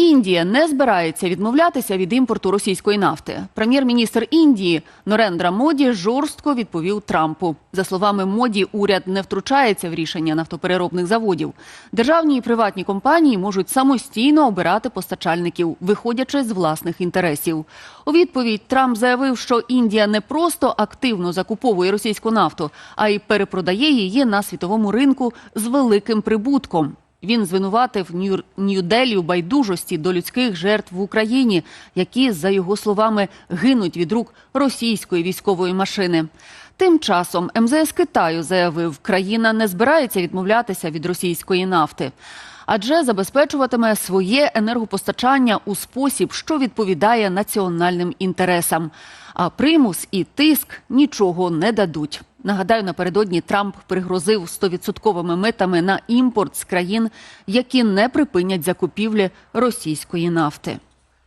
Індія не збирається відмовлятися від імпорту російської нафти. Прем'єр-міністр Індії Норендра Моді жорстко відповів Трампу. За словами Моді, уряд не втручається в рішення нафтопереробних заводів. Державні і приватні компанії можуть самостійно обирати постачальників, виходячи з власних інтересів. У відповідь Трамп заявив, що Індія не просто активно закуповує російську нафту, а й перепродає її на світовому ринку з великим прибутком. Він звинуватив Нью- Нью-Делі у байдужості до людських жертв в Україні, які, за його словами, гинуть від рук російської військової машини. Тим часом МЗС Китаю заявив, країна не збирається відмовлятися від російської нафти, адже забезпечуватиме своє енергопостачання у спосіб, що відповідає національним інтересам. А примус і тиск нічого не дадуть. Нагадаю, напередодні Трамп пригрозив 100-відсотковими митами на імпорт з країн, які не припинять закупівлі російської нафти.